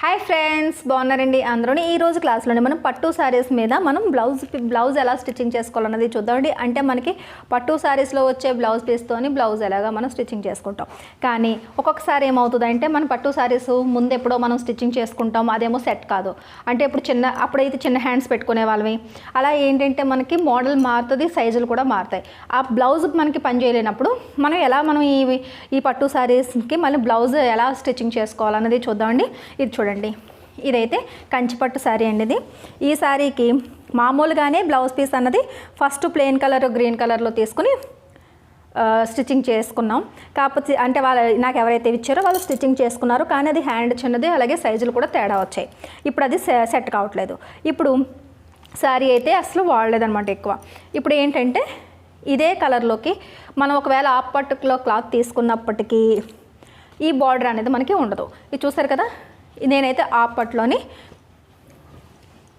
Hi friends బాగున్నారండి అందరూ ఈ రోజు క్లాస్లోనే మనం పట్టు శారీస్ మీద మనం బ్లౌజ్ బ్లౌజ్ ఎలా స్టిచ్చింగ్ చేసుకోవాలన్నది చూద్దామండి. అంటే మనకి పట్టు శారీస్లో వచ్చే బ్లౌజ్ పీస్తోని బ్లౌజ్ ఎలాగా మనం స్టిచ్చింగ్ చేసుకుంటాం. కానీ ఒక్కొక్కసారి ఏమవుతుందంటే మన పట్టు శారీస్ ముందు ఎప్పుడో మనం స్టిచ్చింగ్ చేసుకుంటాం అదేమో సెట్ కాదు. అంటే ఇప్పుడు చిన్న అప్పుడైతే చిన్న హ్యాండ్స్ పెట్టుకునే వాళ్ళవి అలా ఏంటంటే మనకి మోడల్ మారుతుంది సైజులు కూడా మారుతాయి. ఆ బ్లౌజ్ మనకి పని చేయలేనప్పుడు మనం ఎలా మనం ఈ ఈ పట్టు శారీస్కి మళ్ళీ బ్లౌజ్ ఎలా స్టిచ్చింగ్ చేసుకోవాలన్నది చూద్దామండి. ఇది చూడండి. ఇదైతే కంచిపట్టు శారీ అండి ఇది. ఈ శారీకి మామూలుగానే బ్లౌజ్ పీస్ అన్నది ఫస్ట్ ప్లెయిన్ కలర్ గ్రీన్ కలర్లో తీసుకుని స్టిచ్చింగ్ చేసుకున్నాం. కాకపోతే అంటే వాళ్ళ నాకు ఎవరైతే ఇచ్చారో వాళ్ళు స్టిచ్చింగ్ చేసుకున్నారు. కానీ అది హ్యాండ్ చిన్నది అలాగే సైజులు కూడా తేడా వచ్చాయి. ఇప్పుడు అది సె- సెట్ కావట్లేదు. ఇప్పుడు శారీ అయితే అసలు వాడలేదనమాట ఎక్కువ. ఇప్పుడు ఏంటంటే ఇదే కలర్లోకి మనం ఒకవేళ ఆ పట్టుకులో క్లాత్ తీసుకున్నప్పటికీ ఈ బార్డర్ అనేది మనకి ఉండదు. ఇది చూసారు కదా? నేనైతే ఆప్పట్లోని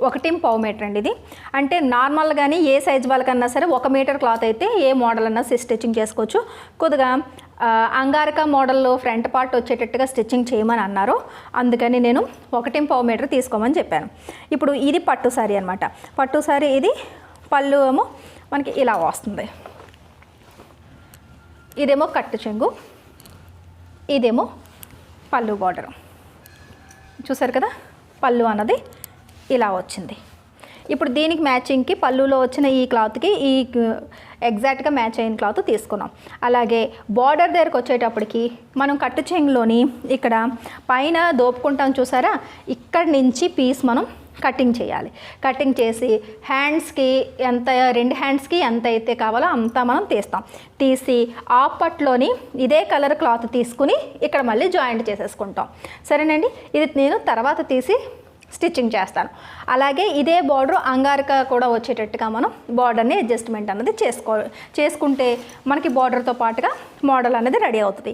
ఒకటి పావు మీటర్ అండి ఇది. అంటే నార్మల్గానే ఏ సైజ్ వాళ్ళకన్నా సరే ఒక మీటర్ క్లాత్ అయితే ఏ మోడల్ అన్నా స్టిచ్చింగ్ చేసుకోవచ్చు. కొద్దిగా అంగారక మోడల్లో ఫ్రంట్ పార్ట్ వచ్చేటట్టుగా స్టిచ్చింగ్ చేయమని అన్నారు. అందుకని నేను ఒకటి పావు మీటర్ తీసుకోమని చెప్పాను. ఇప్పుడు ఇది పట్టు సారీ అనమాట పట్టు సారీ ఇది పళ్ళు ఏమో మనకి ఇలా వస్తుంది. ఇదేమో కట్టు చెంగు. ఇదేమో పళ్ళు బార్డర్ చూసారు కదా? పళ్ళు అన్నది ఇలా వచ్చింది. ఇప్పుడు దీనికి మ్యాచింగ్కి పళ్ళులో వచ్చిన ఈ క్లాత్కి ఈ ఎగ్జాక్ట్గా మ్యాచ్ అయిన క్లాత్ తీసుకున్నాం. అలాగే బార్డర్ దగ్గరకు వచ్చేటప్పటికి మనం కట్టు చెంగులోని ఇక్కడ పైన దోపుకుంటాం చూసారా? ఇక్కడి నుంచి పీస్ మనం కటింగ్ చేయాలి. కటింగ్ చేసి హ్యాండ్స్కి ఎంత రెండు హ్యాండ్స్కి ఎంత అయితే కావాలో అంత మనం తీస్తాం. తీసి ఆప్పట్లోని ఇదే కలర్ క్లాత్ తీసుకుని ఇక్కడ మళ్ళీ జాయింట్ చేసేసుకుంటాం. సరేనండి? ఇది నేను తర్వాత తీసి స్టిచ్చింగ్ చేస్తాను. అలాగే ఇదే బార్డర్ అంగారిక కూడా వచ్చేటట్టుగా మనం బార్డర్ని అడ్జస్ట్మెంట్ అన్నది చేసుకో చేసుకుంటే మనకి బార్డర్తో పాటుగా మోడల్ అనేది రెడీ అవుతుంది.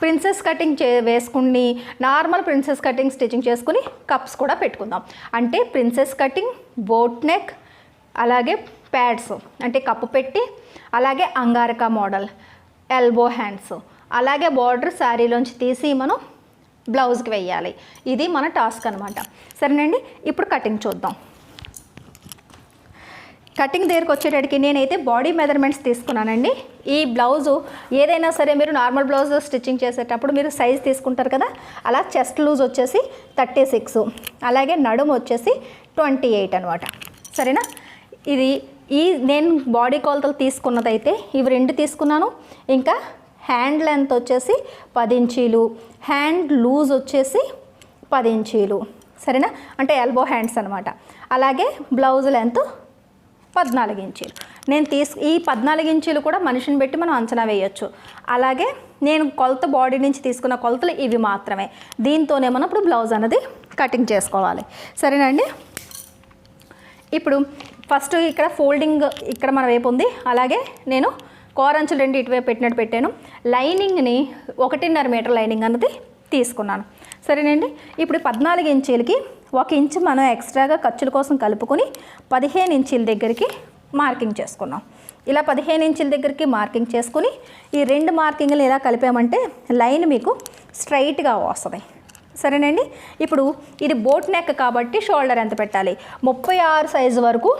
ప్రిన్సెస్ కటింగ్ చే వేసుకుని నార్మల్ ప్రిన్సెస్ కటింగ్ స్టిచ్చింగ్ చేసుకుని కప్స్ కూడా పెట్టుకుందాం. అంటే ప్రిన్సెస్ కటింగ్ బోట్ నెక్ అలాగే ప్యాడ్స్ అంటే కప్పు పెట్టి అలాగే అంగారక మోడల్ ఎల్బో హ్యాండ్స్ అలాగే బార్డర్ శారీలోంచి తీసి మనం బ్లౌజ్కి వెయ్యాలి. ఇది మన టాస్క్ అనమాట సరేనండి? ఇప్పుడు కటింగ్ చూద్దాం. కటింగ్ దగ్గరకు వచ్చేటడికి నేనైతే బాడీ మెజర్మెంట్స్ తీసుకున్నానండి. ఈ బ్లౌజు ఏదైనా సరే మీరు నార్మల్ బ్లౌజ్ స్టిచ్చింగ్ చేసేటప్పుడు మీరు సైజ్ తీసుకుంటారు కదా అలా చెస్ట్ లూజ్ వచ్చేసి థర్టీ సిక్స్ అలాగే నడుము వచ్చేసి ట్వంటీ ఎయిట్ అనమాట సరేనా? ఇది ఈ నేను బాడీ కొలతలు తీసుకున్నదైతే ఇవి రెండు తీసుకున్నాను. ఇంకా హ్యాండ్ లెంత్ వచ్చేసి పది ఇంచీలు హ్యాండ్ లూజ్ వచ్చేసి పది ఇంచీలు. సరేనా? అంటే ఎల్బో హ్యాండ్స్ అనమాట అలాగే బ్లౌజ్ లెంత్ పద్నాలుగు ఇంచీలు. నేను తీసు ఈ పద్నాలుగు ఇంచీలు కూడా మనిషిని పెట్టి మనం అంచనా వేయొచ్చు. అలాగే నేను కొలత బాడీ నుంచి తీసుకున్న కొలతలు ఇవి మాత్రమే. దీంతోనే మనం ఇప్పుడు బ్లౌజ్ అనేది కటింగ్ చేసుకోవాలి. సరేనండి ఇప్పుడు ఫస్ట్ ఇక్కడ ఫోల్డింగ్ ఇక్కడ మన వైపు ఉంది. అలాగే నేను కోరంచులు రెండు ఇటువైపు పెట్టినట్టు పెట్టాను. లైనింగ్ని ఒకటిన్నర మీటర్ లైనింగ్ అన్నది తీసుకున్నాను. సరేనండి? ఇప్పుడు పద్నాలుగు ఇంచీలకి ఒక ఇంచు మనం ఎక్స్ట్రాగా ఖర్చుల కోసం కలుపుకొని పదిహేను ఇంచీల దగ్గరికి మార్కింగ్ చేసుకున్నాం. ఇలా పదిహేను ఇంచుల దగ్గరికి మార్కింగ్ చేసుకుని ఈ రెండు మార్కింగ్లు ఎలా కలిపామంటే లైన్ మీకు స్ట్రైట్గా వస్తుంది. సరేనండి? ఇప్పుడు ఇది బోట్ నెక్ కాబట్టి షోల్డర్ ఎంత పెట్టాలి? ముప్పై ఆరు సైజు వరకు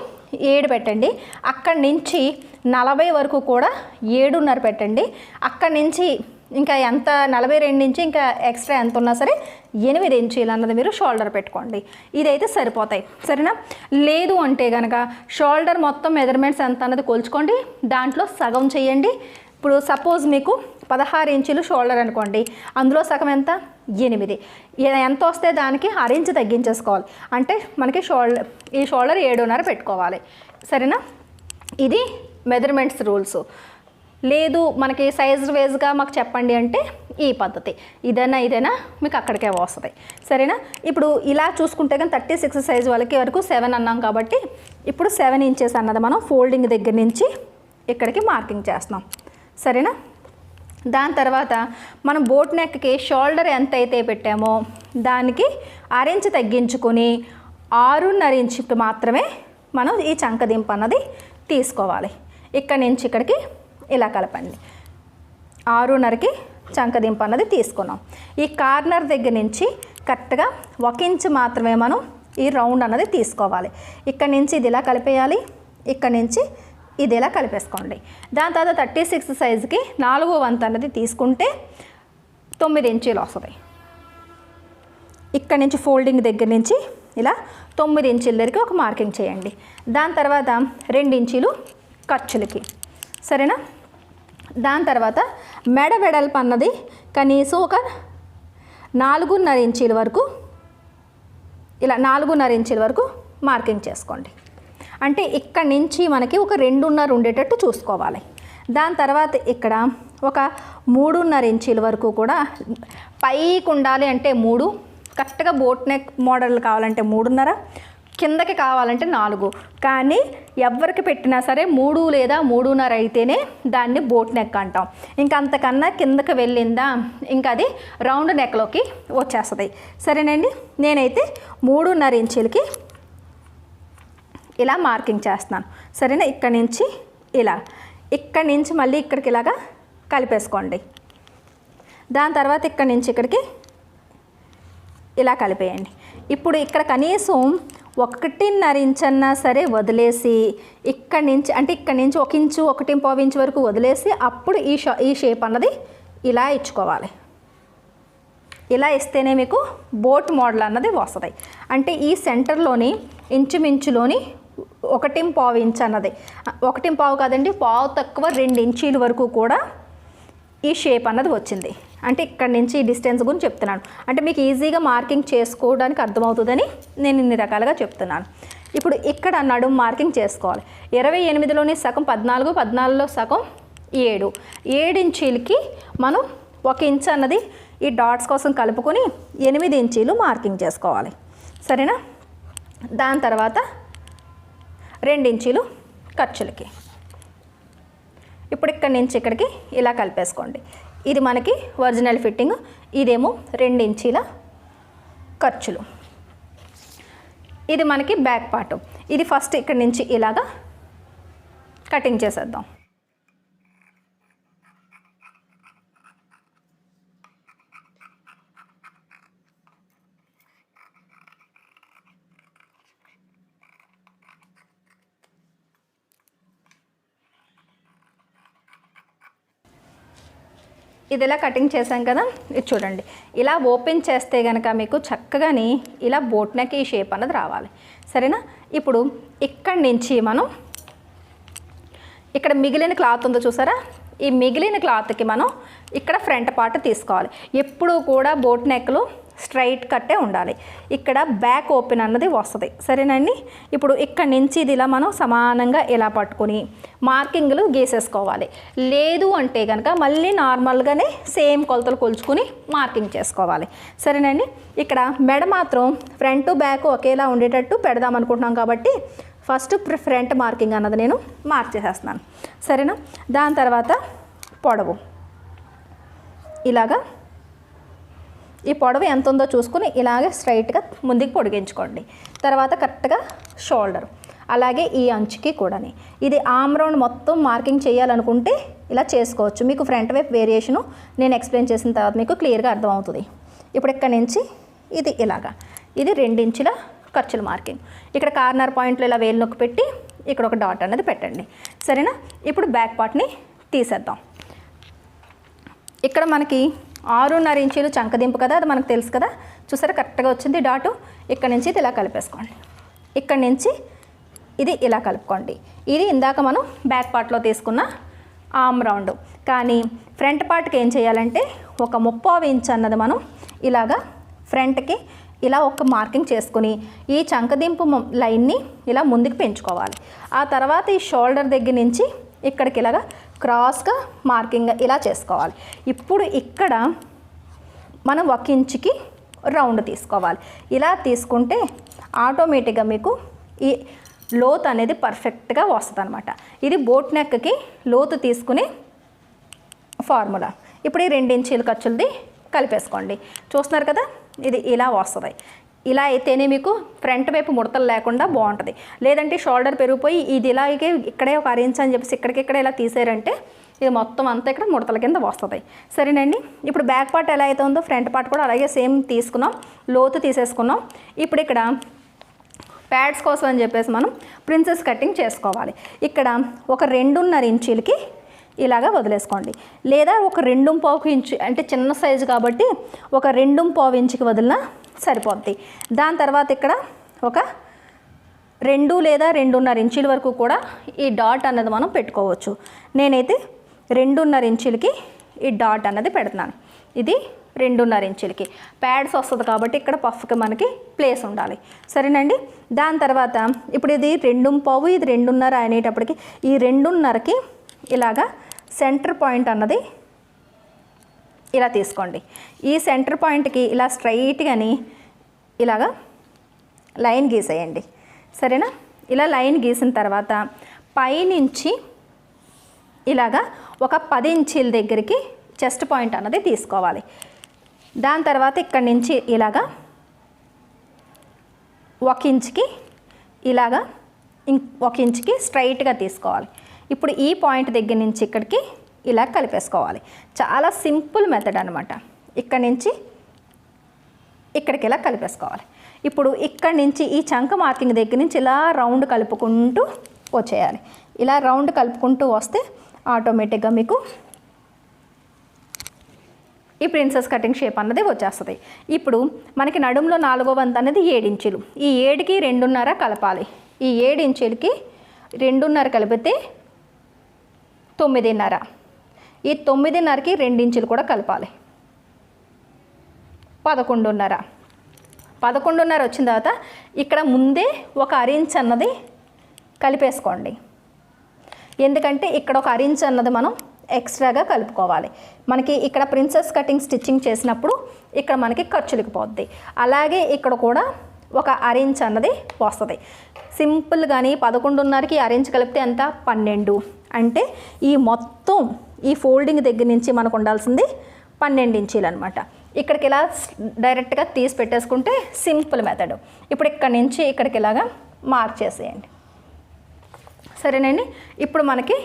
ఏడు పెట్టండి. అక్కడి నుంచి నలభై వరకు కూడా ఏడున్నర పెట్టండి. అక్కడి నుంచి ఇంకా ఎంత నలభై రెండు నుంచి ఇంకా ఎక్స్ట్రా ఎంత ఉన్నా సరే ఎనిమిది ఇంచీలు అన్నది మీరు షోల్డర్ పెట్టుకోండి. ఇదైతే సరిపోతాయి. సరేనా? లేదు అంటే కనుక షోల్డర్ మొత్తం మెజర్మెంట్స్ ఎంత అన్నది కొలుచుకోండి. దాంట్లో సగం చేయండి. ఇప్పుడు సపోజ్ మీకు పదహారు ఇంచులు షోల్డర్ అనుకోండి. అందులో సగం ఎంత? ఎనిమిది. ఎంత వస్తే దానికి అరించి తగ్గించేసుకోవాలి. అంటే మనకి షోల్డర్ ఈ షోల్డర్ ఏడున్నర పెట్టుకోవాలి. సరేనా? ఇది మెజర్మెంట్స్ రూల్స్ లేదు మనకి సైజ్ వైజ్గా మాకు చెప్పండి అంటే ఈ పద్ధతి. ఇదైనా ఇదైనా? మీకు అక్కడికే వస్తుంది. సరేనా? ఇప్పుడు ఇలా చూసుకుంటే కానీ థర్టీ సిక్స్ సైజ్ వాళ్ళకి వరకు సెవెన్ అన్నాం కాబట్టి ఇప్పుడు సెవెన్ ఇంచెస్ అన్నది మనం ఫోల్డింగ్ దగ్గర నుంచి ఇక్కడికి మార్కింగ్ చేస్తున్నాం. సరేనా? దాని తర్వాత మనం బోట్ నెక్కి షోల్డర్ ఎంత అయితే పెట్టామో దానికి అరెంజ్ తగ్గించుకొని ఆరున్నర ఇంచుకి మాత్రమే మనం ఈ చంకదింపు అన్నది తీసుకోవాలి. ఇక్కడ నుంచి ఇక్కడికి ఇలా కలపండి. ఆరున్నరకి చంకదింపు అన్నది తీసుకున్నాం. ఈ కార్నర్ దగ్గర నుంచి కరెక్ట్గా ఒక ఇంచు మాత్రమే మనం ఈ రౌండ్ అన్నది తీసుకోవాలి. ఇక్కడ నుంచి ఇది ఇలా కలిపేయాలి? ఇక్కడ నుంచి ఇది ఇలా కలిపేసుకోండి? దాని తర్వాత థర్టీ సిక్స్ సైజుకి నాలుగో వంత అన్నది తీసుకుంటే తొమ్మిది ఇంచీలు వస్తుంది. ఇక్కడ నుంచి ఫోల్డింగ్ దగ్గర నుంచి ఇలా తొమ్మిది ఇంచుల దగ్గరికి ఒక మార్కింగ్ చేయండి. దాని తర్వాత రెండు ఇంచీలు ఖర్చులకి. సరేనా? దాని తర్వాత మెడ వెడల్పు అన్నది కనీసం ఒక నాలుగున్నర ఇంచీల వరకు ఇలా నాలుగున్నర ఇంచీల వరకు మార్కింగ్ చేసుకోండి. అంటే ఇక్కడ నుంచి మనకి ఒక రెండున్నర ఉండేటట్టు చూసుకోవాలి. దాని తర్వాత ఇక్కడ ఒక మూడున్నర ఇంచీల వరకు కూడా పైకి ఉండాలి అంటే మూడు. కరెక్ట్గా బోట్ నెక్ మోడల్ కావాలంటే మూడున్నర కిందకి కావాలంటే నాలుగు. కానీ ఎవరికి పెట్టినా సరే మూడు లేదా మూడున్నర అయితేనే దాన్ని బోట్ నెక్ అంటాం. ఇంకా అంతకన్నా కిందకి వెళ్ళిందా ఇంకా అది రౌండ్ నెక్లోకి వచ్చేస్తుంది. సరేనండి? నేనైతే మూడున్నర ఇంచులకి ఇలా మార్కింగ్ చేస్తున్నాను. సరేనా? ఇక్కడి నుంచి ఇలా. ఇక్కడి నుంచి మళ్ళీ ఇక్కడికి ఇలాగా కలిపేసుకోండి. దాని తర్వాత ఇక్కడి నుంచి ఇక్కడికి ఇలా కలిపేయండి. ఇప్పుడు ఇక్కడ కనీసం ఒకటిన్నర ఇంచన్నా సరే వదిలేసి ఇక్కడి నుంచి అంటే ఇక్కడి నుంచి ఒక ఇంచు ఒకటి పావు ఇంచు వరకు వదిలేసి అప్పుడు ఈ షా ఈ షేప్ అన్నది ఇలా ఇచ్చుకోవాలి. ఇలా ఇస్తేనే మీకు బోట్ మోడల్ అన్నది వస్తుంది. అంటే ఈ సెంటర్లోని ఇంచుమించులోని ఒకటి పావు ఇంచ్ అన్నది. ఒకటి పావు కాదండి పావు తక్కువ రెండు ఇంచీల వరకు కూడా ఈ షేప్ అన్నది వచ్చింది. అంటే ఇక్కడ నుంచి ఈ డిస్టెన్స్ గురించి చెప్తున్నాను. అంటే మీకు ఈజీగా మార్కింగ్ చేసుకోవడానికి అర్థమవుతుందని నేను ఇన్ని రకాలుగా చెప్తున్నాను. ఇప్పుడు ఇక్కడ నడుము మార్కింగ్ చేసుకోవాలి. ఇరవై ఎనిమిదిలోని సగం పద్నాలుగు పద్నాలుగులో సగం ఏడు. ఏడు ఇంచీలకి మనం ఒక ఇంచ్ అన్నది ఈ డాట్స్ కోసం కలుపుకొని ఎనిమిది ఇంచీలు మార్కింగ్ చేసుకోవాలి. సరేనా? దాని తర్వాత రెండించీలు ఖర్చులకి. ఇప్పుడు ఇక్కడి నుంచి ఇక్కడికి ఇలా కలిపేసుకోండి. ఇది మనకి ఒరిజినల్ ఫిట్టింగ్. ఇదేమో రెండు ఇంచీల ఖర్చులు. ఇది మనకి బ్యాక్ పార్ట్. ఇది ఫస్ట్ ఇక్కడి నుంచి ఇలాగా కటింగ్ చేసేద్దాం. ఇది ఇలా కటింగ్ చేసాం కదా ఇది చూడండి. ఇలా ఓపెన్ చేస్తే కనుక మీకు చక్కగాని ఇలా బోట్ నెక్ ఈ షేప్ అన్నది రావాలి. సరేనా? ఇప్పుడు ఇక్కడి నుంచి మనం ఇక్కడ మిగిలిన క్లాత్ ఉందో చూసారా? ఈ మిగిలిన క్లాత్కి మనం ఇక్కడ ఫ్రంట్ పార్ట్ తీసుకోవాలి. ఎప్పుడూ కూడా బోట్ నెక్లు స్ట్రైట్ కట్టే ఉండాలి. ఇక్కడ బ్యాక్ ఓపెన్ అన్నది వస్తుంది. సరేనండి? ఇప్పుడు ఇక్కడ నుంచి ఇది ఇలా మనం సమానంగా ఇలా పట్టుకొని మార్కింగ్లు గీసేసుకోవాలి. లేదు అంటే కనుక మళ్ళీ నార్మల్గానే సేమ్ కొలతలు కొలుచుకుని మార్కింగ్ చేసుకోవాలి. సరేనండి? ఇక్కడ మెడ మాత్రం ఫ్రంట్ బ్యాక్ ఒకేలా ఉండేటట్టు పెడదాం అనుకుంటున్నాం కాబట్టి ఫస్ట్ ఫ్రంట్ మార్కింగ్ అన్నది నేను మార్క్ చేసేస్తున్నాను సరేనా? దాని తర్వాత పొడవు. ఇలాగా ఈ పొడవు ఎంత ఉందో చూసుకుని ఇలాగే స్ట్రైట్గా ముందుకు పొడిగించుకోండి. తర్వాత కరెక్ట్గా షోల్డర్. అలాగే ఈ అంచుకి కూడాని. ఇది ఆమ్ రౌండ్ మొత్తం మార్కింగ్ చేయాలనుకుంటే ఇలా చేసుకోవచ్చు. మీకు ఫ్రంట్ వైపు వేరియేషను నేను ఎక్స్ప్లెయిన్ చేసిన తర్వాత మీకు క్లియర్గా అర్థమవుతుంది. ఇప్పుడు ఇక్కడ నుంచి ఇది ఇలాగా. ఇది రెండించుల ఖర్చుల మార్కింగ్. ఇక్కడ కార్నర్ పాయింట్లో ఇలా వేలు నొక్కి పెట్టి ఇక్కడ ఒక డాట్ అనేది పెట్టండి. సరేనా? ఇప్పుడు బ్యాక్ పార్ట్ని తీసేద్దాం. ఇక్కడ మనకి ఆరున్నర ఇంచీలు చంకదింపు కదా అది మనకు తెలుసు కదా. చూసారా? కరెక్ట్గా వచ్చింది డాటు. ఇక్కడ నుంచి ఇది ఇలా కలిపేసుకోండి. ఇక్కడ నుంచి ఇది ఇలా కలుపుకోండి. ఇది ఇందాక మనం బ్యాక్ పార్ట్లో తీసుకున్న ఆమ్ రౌండ్. కానీ ఫ్రంట్ పార్ట్కి ఏం చేయాలంటే ఒక ముప్పావు ఇంచ్ అన్నది మనం ఇలాగా ఫ్రంట్కి ఇలా ఒక మార్కింగ్ చేసుకుని ఈ చంకదింపు లైన్ని ఇలా ముందుకు పెంచుకోవాలి. ఆ తర్వాత ఈ షోల్డర్ దగ్గర నుంచి ఇక్కడికి ఇలాగా క్రాస్గా మార్కింగ్ ఇలా చేసుకోవాలి. ఇప్పుడు ఇక్కడ మనం ఒక ఇంచుకి రౌండ్ తీసుకోవాలి. ఇలా తీసుకుంటే ఆటోమేటిక్గా మీకు ఈ లోత్ అనేది పర్ఫెక్ట్గా వస్తుంది అనమాట ఇది బోట్ నెక్కి లోతు తీసుకునే ఫార్ములా. ఇప్పుడు ఈ రెండు ఇంచీల ఖర్చులది కలిపేసుకోండి. చూస్తున్నారు కదా? ఇది ఇలా వస్తుంది. ఇలా అయితేనే మీకు ఫ్రంట్ వైపు ముడతలు లేకుండా బాగుంటుంది. లేదంటే షోల్డర్ పెరిగిపోయి ఇది ఇలాగే ఇక్కడే ఒక అరేంజ్ అని చెప్పేసి ఇక్కడికిక్కడ ఇలా తీసారంటే ఇది మొత్తం అంతా ఇక్కడ ముడతల కింద వస్తుంది. సరేనండి? ఇప్పుడు బ్యాక్ పార్ట్ ఎలా అయితే ఉందో ఫ్రంట్ పార్ట్ కూడా అలాగే సేమ్ తీసుకున్నాం. లోతు తీసేసుకున్నాం. ఇప్పుడు ఇక్కడ ప్యాడ్స్ కోసం అని చెప్పేసి మనం ప్రిన్సెస్ కటింగ్ చేసుకోవాలి. ఇక్కడ ఒక రెండున్నర ఇంచీలకి ఇలాగా వదిలేసుకోండి. లేదా ఒక రెండు పావుకు ఇంచు అంటే చిన్న సైజు కాబట్టి ఒక రెండు పావు ఇంచుకి వదిలినా సరిపోద్ది. దాని తర్వాత ఇక్కడ ఒక రెండు లేదా రెండున్నర ఇంచుల వరకు కూడా ఈ డాట్ అన్నది మనం పెట్టుకోవచ్చు. నేనైతే రెండున్నర ఇంచులకి ఈ డాట్ అన్నది పెడుతున్నాను. ఇది రెండున్నర ఇంచులకి. ప్యాడ్స్ వస్తుంది కాబట్టి ఇక్కడ పఫ్కి మనకి ప్లేస్ ఉండాలి. సరేనండి? దాని తర్వాత ఇప్పుడు ఇది రెండు పావు ఇది రెండున్నర అనేటప్పటికి ఈ రెండున్నరకి ఇలాగా సెంటర్ పాయింట్ అన్నది ఇలా తీసుకోండి. ఈ సెంటర్ పాయింట్కి ఇలా స్ట్రైట్గాని ఇలాగా లైన్ గీసేయండి. సరేనా? ఇలా లైన్ గీసిన తర్వాత పైనుంచి ఇలాగా ఒక పది ఇంచీల దగ్గరికి చెస్ట్ పాయింట్ అన్నది తీసుకోవాలి. దాని తర్వాత ఇక్కడి నుంచి ఇలాగా ఒక ఇంచుకి ఇలాగా ఇం ఒక ఇంచుకి స్ట్రైట్గా తీసుకోవాలి. ఇప్పుడు ఈ పాయింట్ దగ్గర నుంచి ఇక్కడికి ఇలా కలిపేసుకోవాలి. చాలా సింపుల్ మెథడ్ అనమాట ఇక్కడి నుంచి ఇక్కడికి ఇలా కలిపేసుకోవాలి. ఇప్పుడు ఇక్కడి నుంచి ఈ చంక మార్కింగ్ దగ్గర నుంచి ఇలా రౌండ్ కలుపుకుంటూ వచ్చేయాలి. ఇలా రౌండ్ కలుపుకుంటూ వస్తే ఆటోమేటిక్గా మీకు ఈ ప్రిన్సెస్ కటింగ్ షేప్ అన్నది వచ్చేస్తుంది. ఇప్పుడు మనకి నడుములో నాలుగో వంతు అనేది ఏడించులు ఈ ఏడుకి రెండున్నర కలపాలి. ఈ ఏడించులకి రెండున్నర కలిపితే తొమ్మిదిన్నర. ఈ తొమ్మిదిన్నరకి రెండించులు కూడా కలపాలి. పదకొండున్నర. పదకొండున్నర వచ్చిన తర్వాత ఇక్కడ ముందే ఒక అరించ్ అన్నది కలిపేసుకోండి. ఎందుకంటే ఇక్కడ ఒక అరించ్ అన్నది మనం ఎక్స్ట్రాగా కలుపుకోవాలి. మనకి ఇక్కడ ప్రిన్సెస్ కటింగ్ స్టిచ్చింగ్ చేసినప్పుడు ఇక్కడ మనకి ఖర్చులకు పోద్ది. అలాగే ఇక్కడ కూడా ఒక అరేంజ్ అన్నది వస్తుంది. సింపుల్ కానీ పదకొండున్నరకి అరేంజ్ కలిపితే ఎంత? పన్నెండు. అంటే ఈ మొత్తం ఈ ఫోల్డింగ్ దగ్గర నుంచి మనకు ఉండాల్సింది పన్నెండు ఇంచీలు అనమాట ఇక్కడికి ఇలా డైరెక్ట్గా తీసి పెట్టేసుకుంటే సింపుల్ మెథడ్ ఇప్పుడు ఇక్కడ నుంచి ఇక్కడికి ఇలాగా మార్క్ చేసేయండి సరేనండి? ఇప్పుడు మనకి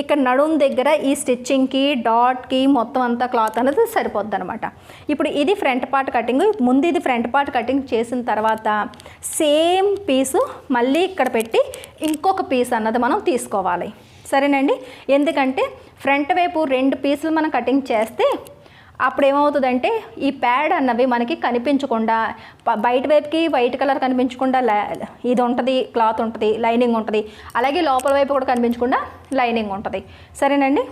ఇక్కడ నడుం దగ్గర ఈ స్టిచ్చింగ్కి డాట్కి మొత్తం అంతా క్లాత్ అనేది సరిపోద్ది అనమాట ఇప్పుడు ఇది ఫ్రంట్ పార్ట్ కటింగ్. ముందు ఇది ఫ్రంట్ పార్ట్ కటింగ్ చేసిన తర్వాత సేమ్ పీసు మళ్ళీ ఇక్కడ పెట్టి ఇంకొక పీస్ అన్నది మనం తీసుకోవాలి. సరేనండి? ఎందుకంటే ఫ్రంట్ వైపు రెండు పీసులు మనం కటింగ్ చేస్తే అప్పుడు ఏమవుతుందంటే ఈ ప్యాడ్ అన్నవి మనకి కనిపించకుండా బయట వైపుకి వైట్ కలర్ కనిపించకుండా ఇది ఉంటుంది క్లాత్ ఉంటుంది లైనింగ్ ఉంటుంది. అలాగే లోపల వైపు కూడా కనిపించకుండా లైనింగ్ ఉంటుంది. సరేనండి?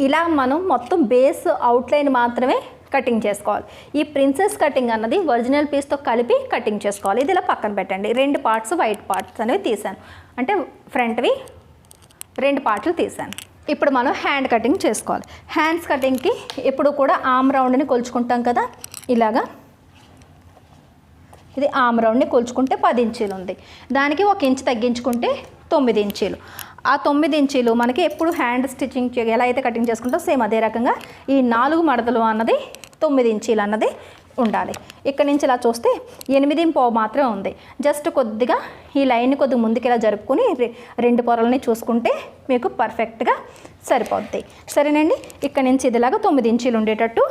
ఇలా మనం మొత్తం బేస్ అవుట్లైన్ మాత్రమే కటింగ్ చేసుకోవాలి. ఈ ప్రిన్సెస్ కటింగ్ అన్నది ఒరిజినల్ పీస్తో కలిపి కటింగ్ చేసుకోవాలి. ఇది ఇలా పక్కన పెట్టండి. రెండు పార్ట్స్ వైట్ పార్ట్స్ అనేవి తీసాను. అంటే ఫ్రంట్వి రెండు పార్ట్లు తీసాను. ఇప్పుడు మనం హ్యాండ్ కటింగ్ చేసుకోవాలి. హ్యాండ్స్ కటింగ్కి ఎప్పుడు కూడా ఆమ్ రౌండ్ని కొలుచుకుంటాం కదా? ఇలాగా. ఇది ఆమ్ రౌండ్ని కొలుచుకుంటే పది ఇంచీలు ఉంది. దానికి ఒక ఇంచ్ తగ్గించుకుంటే తొమ్మిది ఇంచీలు. ఆ తొమ్మిది ఇంచీలు మనకి ఎప్పుడు హ్యాండ్ స్టిచ్చింగ్ ఎలా అయితే కటింగ్ చేసుకుంటో సేమ్ అదే రకంగా ఈ నాలుగు మడతలు అన్నది తొమ్మిది ఇంచీలు అన్నది ఉండాలి. ఇక్కడ నుంచి ఇలా చూస్తే ఎనిమిది పావు మాత్రమే ఉంది. జస్ట్ కొద్దిగా ఈ లైన్ కొద్దిగా ముందుకు ఇలా జరుపుకొని రె- రెండు పొరలని చూసుకుంటే మీకు పర్ఫెక్ట్గా సరిపోద్ది. సరేనండి ఇక్కడ నుంచి ఇదిలాగా తొమ్మిది ఇంచీలు ఉండేటట్టు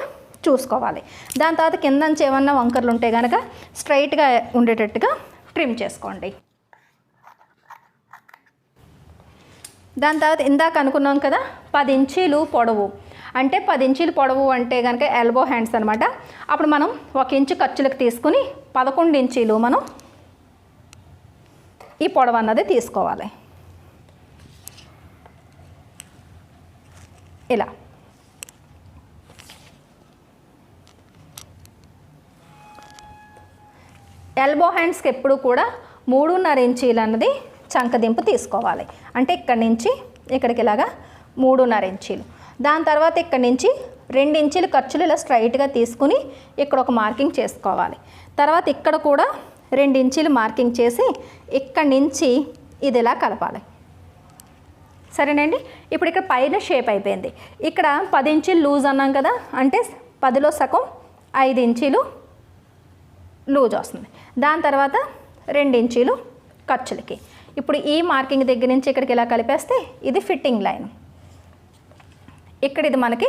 చూసుకోవాలి. దాని తర్వాత కింద నుంచి ఏమన్నా వంకర్లు ఉంటే కనుక స్ట్రైట్గా ఉండేటట్టుగా ట్రిమ్ చేసుకోండి. దాని తర్వాత ఇందాక అనుకున్నాం కదా పది ఇంచీలు పొడవు. అంటే పది ఇంచీలు పొడవు అంటే కనుక ఎల్బో హ్యాండ్స్ అనమాట అప్పుడు మనం ఒక ఇంచు ఖర్చులకు తీసుకుని పదకొండు ఇంచీలు మనం ఈ పొడవు అన్నది తీసుకోవాలి. ఇలా. ఎల్బో హ్యాండ్స్కి ఎప్పుడు కూడా మూడున్నర ఇంచీలు అన్నది చంకదింపు తీసుకోవాలి. అంటే ఇక్కడి నుంచి ఇక్కడికి ఇలాగా మూడున్నర ఇంచీలు. దాని తర్వాత ఇక్కడి నుంచి రెండు ఇంచీలు ఖర్చులు ఇలా స్ట్రైట్గా తీసుకుని ఇక్కడ ఒక మార్కింగ్ చేసుకోవాలి. తర్వాత ఇక్కడ కూడా రెండు ఇంచీలు మార్కింగ్ చేసి ఇక్కడి నుంచి ఇది ఇలా కలపాలి. సరేనండి? ఇప్పుడు ఇక్కడ పైన షేప్ అయిపోయింది. ఇక్కడ పది ఇంచీలు లూజ్ అన్నాం కదా అంటే పదిలో సగం ఐదు ఇంచీలు లూజ్ వస్తుంది. దాని తర్వాత రెండు ఇంచీలు ఖర్చులకి. ఇప్పుడు ఈ మార్కింగ్ దగ్గర నుంచి ఇక్కడికి ఇలా కలిపేస్తే ఇది ఫిట్టింగ్ లైన్. ఇక్కడ ఇది మనకి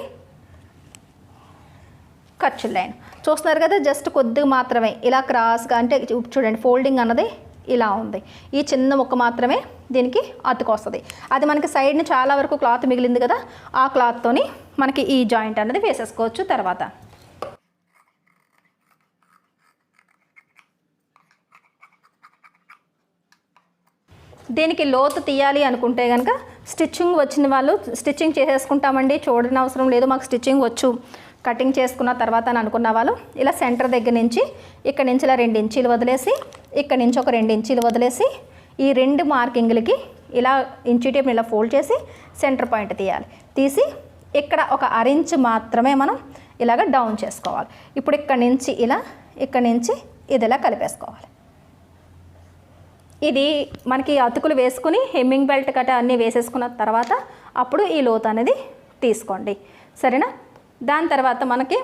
ఖర్చు లైన్. చూస్తున్నారు కదా జస్ట్ కొద్దిగా మాత్రమే. ఇలా క్రాస్గా అంటే చూడండి ఫోల్డింగ్ అన్నది ఇలా ఉంది. ఈ చిన్న ముక్క మాత్రమే దీనికి అతుకొస్తుంది. అది మనకి సైడ్ని చాలా వరకు క్లాత్ మిగిలింది కదా ఆ క్లాత్తోని మనకి ఈ జాయింట్ అన్నది వేసేసుకోవచ్చు తర్వాత. దీనికి లోతు తీయాలి అనుకుంటే కనుక స్టిచ్చింగ్ వచ్చిన వాళ్ళు స్టిచ్చింగ్ చేసేసుకుంటామండి. చూడని అవసరం లేదు. మాకు స్టిచ్చింగ్ వచ్చు. కటింగ్ చేసుకున్న తర్వాత అని అనుకున్న వాళ్ళు ఇలా సెంటర్ దగ్గర నుంచి ఇక్కడ నుంచి ఇలా రెండు ఇంచీలు వదిలేసి ఇక్కడ నుంచి ఒక రెండు ఇంచీలు వదిలేసి ఈ రెండు మార్కింగ్లకి ఇలా ఇంచు టేప్ని ఇలా ఫోల్డ్ చేసి సెంటర్ పాయింట్ తీయాలి. తీసి ఇక్కడ ఒక అరించ్ మాత్రమే మనం ఇలాగ డౌన్ చేసుకోవాలి. ఇప్పుడు ఇక్కడ నుంచి ఇలా ఇక్కడ నుంచి ఇది ఇలా కలిపేసుకోవాలి. ఇది మనకి అతుకులు వేసుకుని హెమ్మింగ్ బెల్ట్ కట్ట అన్నీ వేసేసుకున్న తర్వాత అప్పుడు ఈ లోతు అనేది తీసుకోండి. సరేనా? దాని తర్వాత మనకి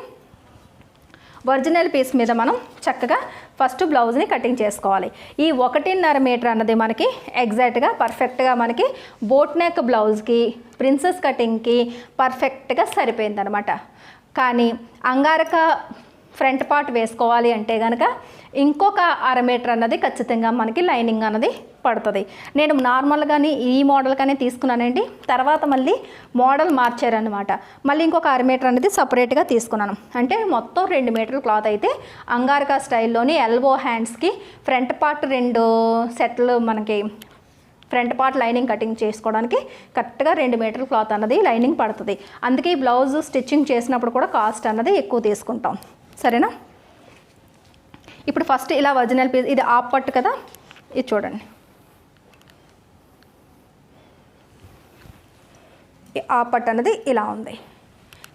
ఒరిజినల్ పీస్ మీద మనం చక్కగా ఫస్ట్ బ్లౌజ్ని కటింగ్ చేసుకోవాలి. ఈ ఒకటిన్నర మీటర్ అన్నది మనకి ఎగ్జాక్ట్గా పర్ఫెక్ట్గా మనకి బోట్ నెక్ బ్లౌజ్కి ప్రిన్సెస్ కటింగ్కి పర్ఫెక్ట్గా సరిపోయిందనమాట కానీ అంగారక ఫ్రంట్ పార్ట్ వేసుకోవాలి అంటే కనుక ఇంకొక అర మీటర్ అన్నది ఖచ్చితంగా మనకి లైనింగ్ అన్నది పడుతుంది. నేను నార్మల్గానే ఈ మోడల్ కానీ తీసుకున్నానండి. తర్వాత మళ్ళీ మోడల్ మార్చారనమాట మళ్ళీ ఇంకొక అర మీటర్ అనేది సపరేట్గా తీసుకున్నాను. అంటే మొత్తం రెండు మీటర్ల క్లాత్ అయితే అంగారక స్టైల్లోని ఎల్బో హ్యాండ్స్కి ఫ్రంట్ పార్ట్ రెండు సెట్లు మనకి ఫ్రంట్ పార్ట్ లైనింగ్ కటింగ్ చేసుకోవడానికి కరెక్ట్గా రెండు మీటర్ క్లాత్ అన్నది లైనింగ్ పడుతుంది. అందుకే ఈ బ్లౌజ్ స్టిచ్చింగ్ చేసినప్పుడు కూడా కాస్ట్ అన్నది ఎక్కువ తీసుకుంటాం. సరేనా? ఇప్పుడు ఫస్ట్ ఇలా ఒరిజినల్ పీస్ ఇది ఆప్ పట్టు కదా? ఇది చూడండి. ఈ పట్టు అన్నది ఇలా ఉంది.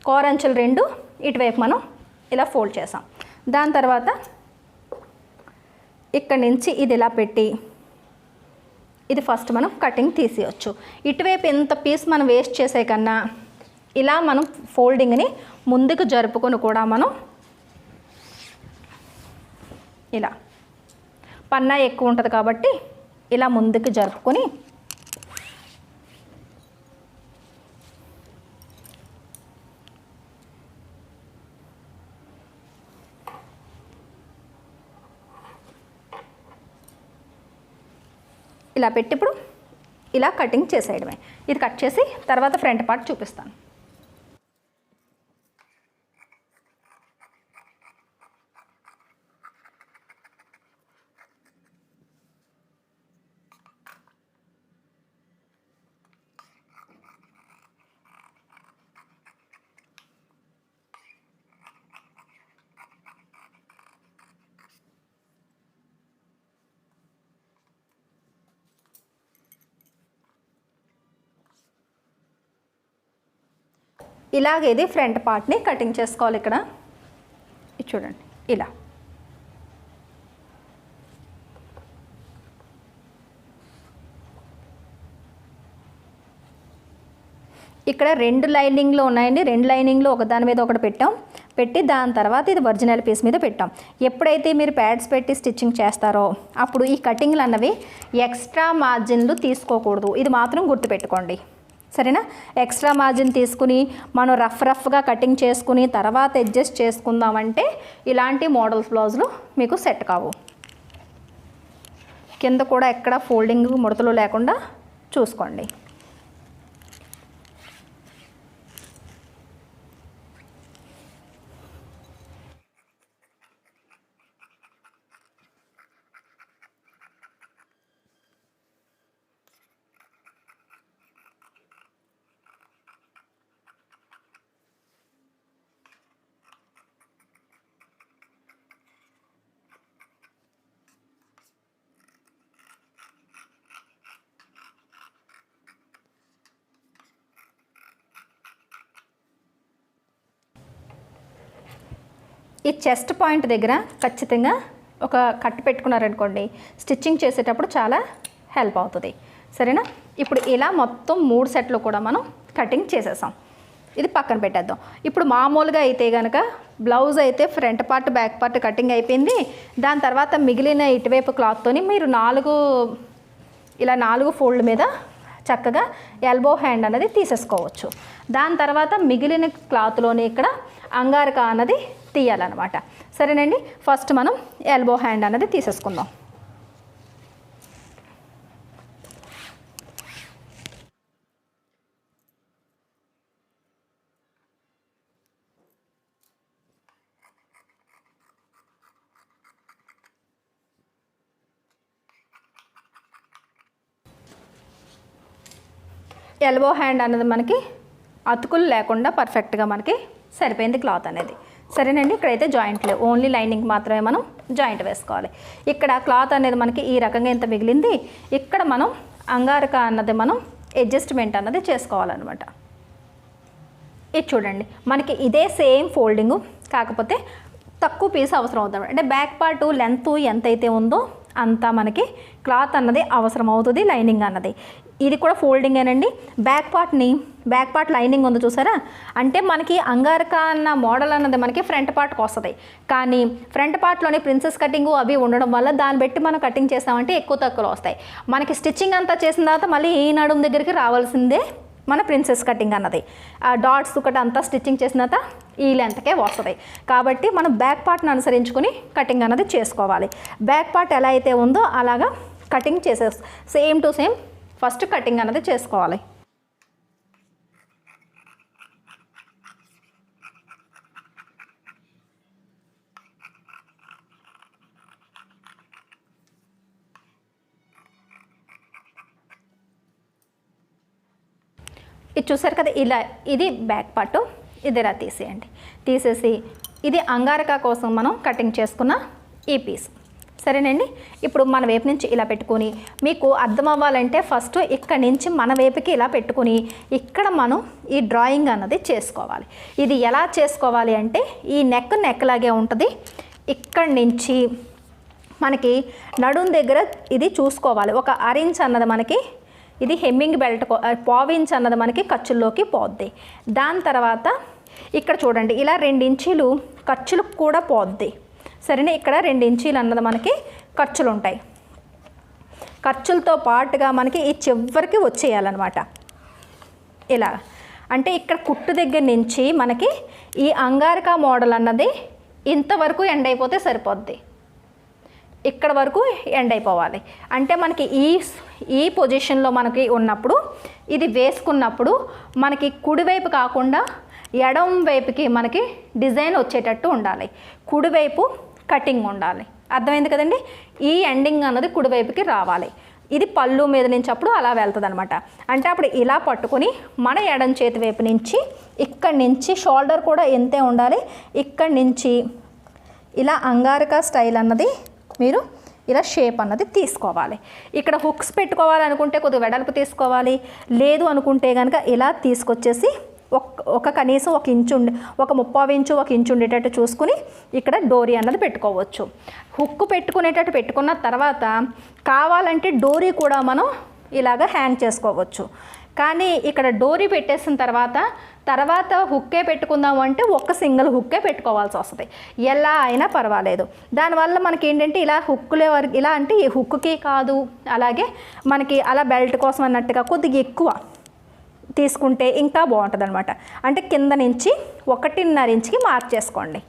కోరంచులు రెండు ఇటువైపు మనం ఇలా ఫోల్డ్ చేసాం. దాని తర్వాత ఇక్కడి నుంచి ఇది ఇలా పెట్టి ఇది ఫస్ట్ మనం కటింగ్ తీసేయచ్చు. ఇటువైపు ఎంత పీస్ మనం వేస్ట్ చేసే కన్నా ఇలా మనం ఫోల్డింగ్ని ముందుకు జరుపుకొని కూడా మనం ఇలా. పన్నా ఎక్కువ ఉంటుంది కాబట్టి ఇలా ముందుకు జరుపుకొని ఇలా పెట్టి ఇప్పుడు ఇలా కటింగ్ చేసేయడమే. ఇది కట్ చేసి తర్వాత ఫ్రంట్ పార్ట్ చూపిస్తాను. ఇలాగే ఇది ఫ్రంట్ పార్ట్ని కటింగ్ చేసుకోవాలి ఇక్కడ. చూడండి ఇలా. ఇక్కడ రెండు లైనింగ్లు ఉన్నాయండి. రెండు లైనింగ్లు ఒక దాని మీద ఒకటి పెట్టాం. పెట్టి దాని తర్వాత ఇది ఒరిజినల్ పీస్ మీద పెట్టాం. ఎప్పుడైతే మీరు ప్యాడ్స్ పెట్టి స్టిచ్చింగ్ చేస్తారో అప్పుడు ఈ కటింగ్లు అన్నవి ఎక్స్ట్రా మార్జిన్లు తీసుకోకూడదు. ఇది మాత్రం గుర్తుపెట్టుకోండి. సరేనా? ఎక్స్ట్రా మార్జిన్ తీసుకుని మనం రఫ్ రఫ్గా కటింగ్ చేసుకుని తర్వాత అడ్జస్ట్ చేసుకుందామంటే ఇలాంటి మోడల్స్ బ్లౌజులు మీకు సెట్ కావు. కింద కూడా ఎక్కడ ఫోల్డింగ్ ముడతలు లేకుండా చూసుకోండి. ఈ చెస్ట్ పాయింట్ దగ్గర ఖచ్చితంగా ఒక కట్ పెట్టుకున్నారనుకోండి స్టిచ్చింగ్ చేసేటప్పుడు చాలా హెల్ప్ అవుతుంది. సరేనా? ఇప్పుడు ఇలా మొత్తం మూడు సెట్లు కూడా మనం కటింగ్ చేసేసాం. ఇది పక్కన పెట్టేద్దాం. ఇప్పుడు మామూలుగా అయితే కనుక బ్లౌజ్ అయితే front part back part cutting అయిపోయింది. దాని తర్వాత మిగిలిన ఇటువైపు క్లాత్తోని మీరు నాలుగు ఇలా నాలుగు ఫోల్డ్ మీద చక్కగా ఎల్బో హ్యాండ్ అనేది తీసేసుకోవచ్చు. దాని తర్వాత మిగిలిన క్లాత్లోని ఇక్కడ అంగారక అన్నది తీయాలన్నమాట. సరేనండి? ఫస్ట్ మనం ఎల్బో హ్యాండ్ అన్నది తీసేసుకుందాం. ఎల్బో హ్యాండ్ అన్నది మనకి అతుకులు లేకుండా పర్ఫెక్ట్గా మనకి సరిపోయింది క్లాత్ అనేది. సరేనండి ఇక్కడైతే జాయింట్ లేవు. ఓన్లీ లైనింగ్ మాత్రమే మనం జాయింట్ వేసుకోవాలి. ఇక్కడ క్లాత్ అనేది మనకి ఈ రకంగా ఎంత మిగిలింది. ఇక్కడ మనం అంగారక అన్నది మనం అడ్జస్ట్మెంట్ అన్నది చేసుకోవాలన్నమాట. ఇది చూడండి మనకి ఇదే సేమ్ ఫోల్డింగ్ కాకపోతే తక్కువ పీస్ అవసరం అవుతుంది. అంటే బ్యాక్ పార్ట్ లెంత్ ఎంతైతే ఉందో అంత మనకి క్లాత్ అన్నది అవసరం అవుతుంది లైనింగ్ అన్నది. ఇది కూడా ఫోల్డింగ్ ఏనండి. బ్యాక్ పార్ట్ని బ్యాక్ పార్ట్ లైనింగ్ ఉంది చూసారా? అంటే మనకి అంగారక అన్న మోడల్ అన్నది మనకి ఫ్రంట్ పార్ట్కి వస్తుంది. కానీ ఫ్రంట్ పార్ట్లోని ప్రిన్సెస్ కటింగ్ అవి ఉండడం వల్ల దాన్ని బట్టి మనం కటింగ్ చేస్తామంటే ఎక్కువ తక్కువలో వస్తాయి. మనకి స్టిచ్చింగ్ అంతా చేసిన తర్వాత మళ్ళీ ఈ నడుము దగ్గరికి రావాల్సిందే మన ప్రిన్సెస్ కటింగ్ అన్నది. ఆ డాట్స్ ఒకటి అంతా స్టిచ్చింగ్ చేసిన తర్వాత ఈ లెంత్కే వస్తుంది. కాబట్టి మనం బ్యాక్ పార్ట్ని అనుసరించుకుని కటింగ్ అన్నది చేసుకోవాలి. బ్యాక్ పార్ట్ ఎలా అయితే ఉందో అలాగా కటింగ్ చేసే same to same first cutting అన్నది చేసుకోవాలి. ఇది చూసారు కదా ఇలా ఇది బ్యాక్ పార్ట్ ఇది ఇలా తీసేయండి. తీసేసి ఇది అంగారక కోసం మనం కటింగ్ చేసుకున్న ఈ పీస్. సరేనండి. ఇప్పుడు మన వైపు నుంచి ఇలా పెట్టుకొని మీకు అర్థం అవ్వాలంటే ఫస్ట్ ఇక్కడ నుంచి మన వైపుకి ఇలా పెట్టుకొని ఇక్కడ మనం ఈ డ్రాయింగ్ అన్నది చేసుకోవాలి. ఇది ఎలా చేసుకోవాలి అంటే ఈ నెక్ నెక్ లాగే ఉంటుంది. ఇక్కడి నుంచి మనకి నడుం దగ్గర ఇది చూసుకోవాలి. ఒక అరించ్ అన్నది మనకి ఇది హెమ్మింగ్ బెల్ట్ పావించ్ అన్నది మనకి ఖర్చుల్లోకి పోద్ది. దాని తర్వాత ఇక్కడ చూడండి ఇలా రెండు ఇంచీలు ఖర్చులకు కూడా పోద్ది. సరేనా? ఇక్కడ రెండు ఇంచీలు అన్నది మనకి ఖర్చులు ఉంటాయి ఖర్చులతో పాటుగా మనకి ఈ చివరికి వచ్చేయాలన్నమాట. ఇలా. అంటే ఇక్కడ కుట్టు దగ్గర నుంచి మనకి ఈ అంగారక మోడల్ అన్నది ఇంతవరకు ఎండ్ అయిపోతే సరిపోద్ది. ఇక్కడ వరకు ఎండ్ అయిపోవాలి. అంటే మనకి ఈ ఈ పొజిషన్లో మనకి ఉన్నప్పుడు ఇది వేసుకున్నప్పుడు మనకి కుడివైపు కాకుండా ఎడం వైపుకి మనకి డిజైన్ వచ్చేటట్టు ఉండాలి. కుడివైపు కటింగ్ ఉండాలి. అర్థమైంది కదండి? ఈ ఎండింగ్ అన్నది కుడివైపుకి రావాలి. ఇది పళ్ళు మీద నుంచి అప్పుడు అలా వెళ్తుంది అనమాట అంటే అప్పుడు ఇలా పట్టుకొని మన ఎడం చేతి వైపు నుంచి ఇక్కడి నుంచి షోల్డర్ కూడా ఎంతే ఉండాలి. ఇక్కడి నుంచి ఇలా అంగారక స్టైల్ అన్నది మీరు ఇలా షేప్ అన్నది తీసుకోవాలి. ఇక్కడ హుక్స్ పెట్టుకోవాలనుకుంటే కొద్దిగా వెడల్పు తీసుకోవాలి. లేదు అనుకుంటే కనుక ఇలా తీసుకొచ్చేసి ఒక ఒక కనీసం ఒక ఇంచు ఉండి ఒక ముప్పావు ఇంచు ఒక ఇంచు ఉండేటట్టు చూసుకుని ఇక్కడ డోరీ అన్నది పెట్టుకోవచ్చు. హుక్ పెట్టుకునేటట్టు పెట్టుకున్న తర్వాత కావాలంటే డోరీ కూడా మనం ఇలాగ హ్యాంగ్ చేసుకోవచ్చు. కానీ ఇక్కడ డోరీ పెట్టేసిన తర్వాత తర్వాత హుక్కే పెట్టుకుందాము అంటే ఒక్క సింగిల్ హుక్కే పెట్టుకోవాల్సి వస్తుంది. ఎలా అయినా పర్వాలేదు. దానివల్ల మనకి ఏంటంటే ఇలా హుక్కులే వరకు ఇలా అంటే ఈ హుక్కి కాదు. అలాగే మనకి అలా బెల్ట్ కోసం అన్నట్టుగా కొద్దిగా ఎక్కువ. తీసుకుంటే ఇంకా బాగుంటుంది అనమాట అంటే కింద నుంచి ఒకటిన్నర ఇంచుకి మార్క్ చేసుకోండి.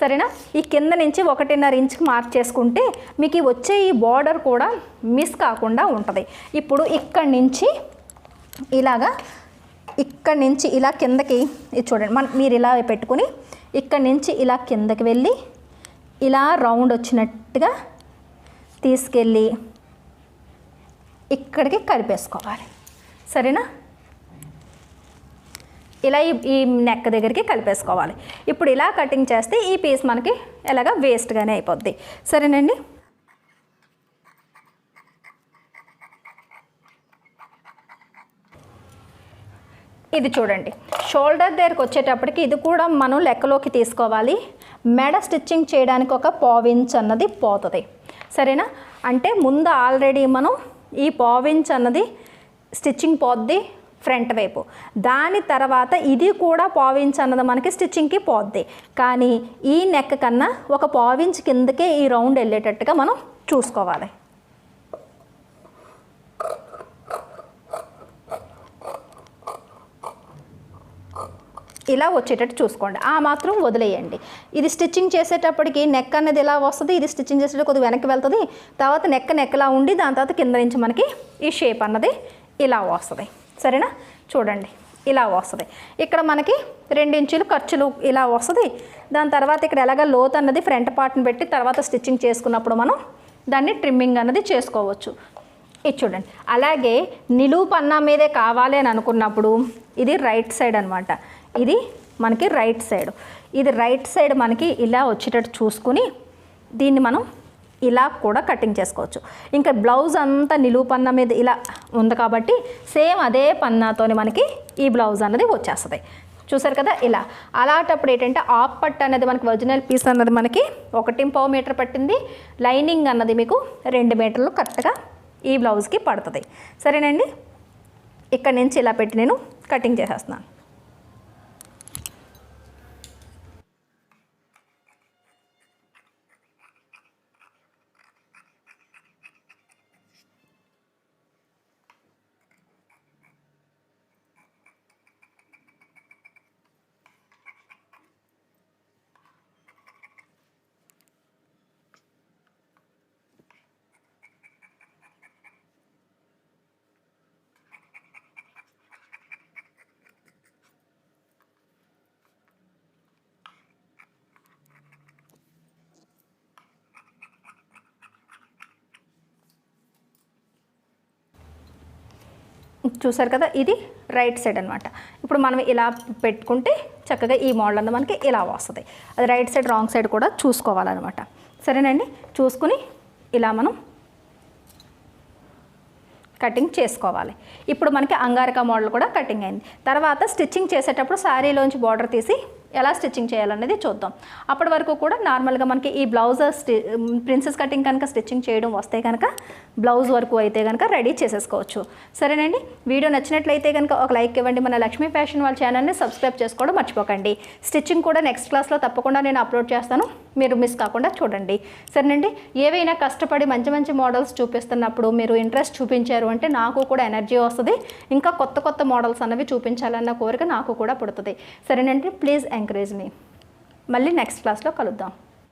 సరేనా? ఈ కింద నుంచి ఒకటిన్నర ఇంచుకి మార్క్ చేసుకుంటే మీకు వచ్చే ఈ బార్డర్ కూడా మిస్ కాకుండా ఉంటుంది. ఇప్పుడు ఇక్కడి నుంచి ఇలాగా ఇక్కడి నుంచి ఇలా కిందకి ఇది చూడండి. మన మీరు ఇలా పెట్టుకుని ఇక్కడి నుంచి ఇలా కిందకి వెళ్ళి ఇలా రౌండ్ వచ్చినట్టుగా తీసుకెళ్ళి ఇక్కడికి కలిపేసుకోవాలి. సరేనా? ఇలా ఈ ఈ నెక్ దగ్గరికి కలిపేసుకోవాలి. ఇప్పుడు ఇలా కటింగ్ చేస్తే ఈ పీస్ మనకి ఎలాగ వేస్ట్గానే అయిపోద్ది. సరేనండి? ఇది చూడండి. షోల్డర్ దగ్గరకు వచ్చేటప్పటికి ఇది కూడా మనం లెక్కలోకి తీసుకోవాలి. మెడ స్టిచ్చింగ్ చేయడానికి ఒక పావించ్ అన్నది పోతుంది. సరేనా? అంటే ముందు ఆల్రెడీ మనం ఈ పావించ్ అన్నది స్టిచ్చింగ్ పోద్ది. ఫ్రంట్ వైపు. దాని తర్వాత ఇది కూడా పావించ్ అన్నది మనకి స్టిచ్చింగ్కి పోద్ది. కానీ ఈ నెక్ కన్నా ఒక పావించ్ కిందకే ఈ రౌండ్ వెళ్ళేటట్టుగా మనం చూసుకోవాలి. ఇలా వచ్చేటట్టు చూసుకోండి. ఆ మాత్రం వదిలేయండి. ఇది స్టిచ్చింగ్ చేసేటప్పటికి నెక్ అనేది ఇలా వస్తుంది? ఇది స్టిచ్చింగ్ చేసేటప్పుడు కొద్దిగా వెనక్కి వెళ్తుంది. తర్వాత నెక్ నెక్లా ఉండి దాని తర్వాత కింద నుంచి మనకి ఈ షేప్ అన్నది ఇలా వస్తుంది. సరేనా? చూడండి ఇలా వస్తుంది. ఇక్కడ మనకి రెండించులు ఖర్చులు ఇలా వస్తుంది. దాని తర్వాత ఇక్కడ ఎలాగ లోత్ అన్నది ఫ్రంట్ పార్ట్ని పెట్టి తర్వాత స్టిచ్చింగ్ చేసుకున్నప్పుడు మనం దాన్ని ట్రిమ్మింగ్ అన్నది చేసుకోవచ్చు. ఇది చూడండి. అలాగే నిలువు పన్నా మీదే కావాలి అని అనుకున్నప్పుడు ఇది రైట్ సైడ్ అనమాట ఇది మనకి రైట్ సైడ్. ఇది రైట్ సైడ్ మనకి ఇలా వచ్చేటట్టు చూసుకుని దీన్ని మనం ఇలా కూడా కటింగ్ చేసుకోవచ్చు. ఇంకా బ్లౌజ్ అంతా నిలువు పన్నా మీద ఇలా ఉంది కాబట్టి సేమ్ అదే పన్నాతోని మనకి ఈ బ్లౌజ్ అన్నది వచ్చేస్తుంది. చూసారు కదా ఇలా. అలాంటప్పుడు ఏంటంటే ఆఫ్ పట్ అనేది మనకి ఒరిజినల్ పీస్ అన్నది మనకి ఒకటి పావు మీటర్ పట్టింది. లైనింగ్ అన్నది మీకు రెండు మీటర్లు కరెక్ట్గా ఈ బ్లౌజ్కి పడుతుంది. సరేనండి? ఇక్కడ నుంచి ఇలా పెట్టి నేను కటింగ్ చేసేస్తున్నాను. చూసారు కదా ఇది రైట్ సైడ్ అనమాట ఇప్పుడు మనం ఇలా పెట్టుకుంటే చక్కగా ఈ మోడల్ అంతా మనకి ఇలా వస్తుంది. అది రైట్ సైడ్ రాంగ్ సైడ్ కూడా చూసుకోవాలన్నమాట. సరేనండి? చూసుకుని ఇలా మనం కటింగ్ చేసుకోవాలి. ఇప్పుడు మనకి అంగారిక మోడల్ కూడా కటింగ్ అయింది. తర్వాత స్టిచ్చింగ్ చేసేటప్పుడు శారీలోంచి బార్డర్ తీసి ఎలా స్టిచ్చింగ్ చేయాలనేది చూద్దాం. అప్పటి వరకు కూడా నార్మల్గా మనకి ఈ బ్లౌజ్ స్టి ప్రిన్సెస్ కటింగ్ కనుక స్టిచ్చింగ్ చేయడం వస్తే కనుక బ్లౌజ్ వరకు అయితే కనుక రెడీ చేసేసుకోవచ్చు. సరేనండి? వీడియో నచ్చినట్లయితే కనుక ఒక లైక్ ఇవ్వండి. మన లక్ష్మీ ఫ్యాషన్ వాళ్ళ ఛానల్ని సబ్స్క్రైబ్ చేసుకోవడం మర్చిపోకండి. స్టిచ్చింగ్ కూడా నెక్స్ట్ క్లాస్లో తప్పకుండా నేను అప్లోడ్ చేస్తాను. మీరు మిస్ కాకుండా చూడండి. సరేనండి? ఏవైనా కష్టపడి మంచి మంచి మోడల్స్ చూపిస్తున్నప్పుడు మీరు ఇంట్రెస్ట్ చూపించారు అంటే నాకు కూడా ఎనర్జీ వస్తుంది. ఇంకా కొత్త కొత్త మోడల్స్ అన్నవి చూపించాలన్న కోరిక నాకు కూడా పుడుతుంది. సరేనండి? ప్లీజ్ ఎంకరేజ్ మీ మళ్ళీ నెక్స్ట్ క్లాస్లో కలుద్దాం.